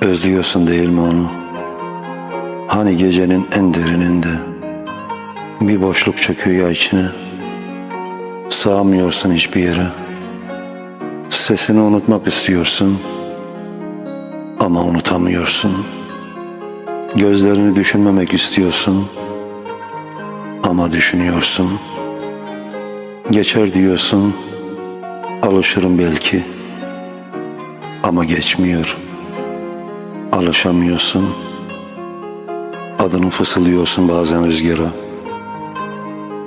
Özlüyorsun değil mi onu? Hani gecenin en derininde bir boşluk çöküyor ya içine. Sığamıyorsun hiçbir yere. Sesini unutmak istiyorsun ama unutamıyorsun. Gözlerini düşünmemek istiyorsun ama düşünüyorsun. Geçer diyorsun, alışırım belki ama geçmiyor. Alışamıyorsun. Adını fısıldıyorsun bazen rüzgara.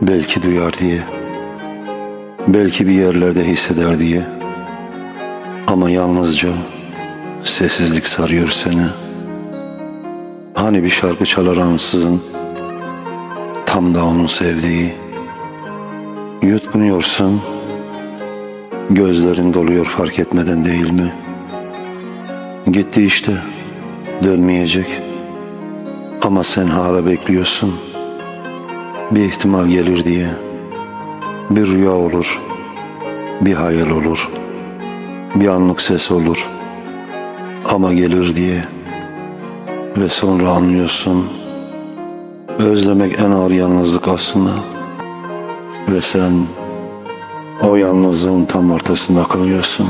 Belki duyar diye. Belki bir yerlerde hisseder diye. Ama yalnızca sessizlik sarıyor seni. Hani bir şarkı çalar ansızın. Tam da onun sevdiği. Yutkunuyorsun. Gözlerin doluyor fark etmeden değil mi? Gitti işte. Dönmeyecek. Ama sen hala bekliyorsun. Bir ihtimal gelir diye. Bir rüya olur. Bir hayal olur. Bir anlık ses olur. Ama gelir diye. Ve sonra anlıyorsun. Özlemek en ağır yalnızlık aslında. Ve sen o yalnızlığın tam ortasında kalıyorsun.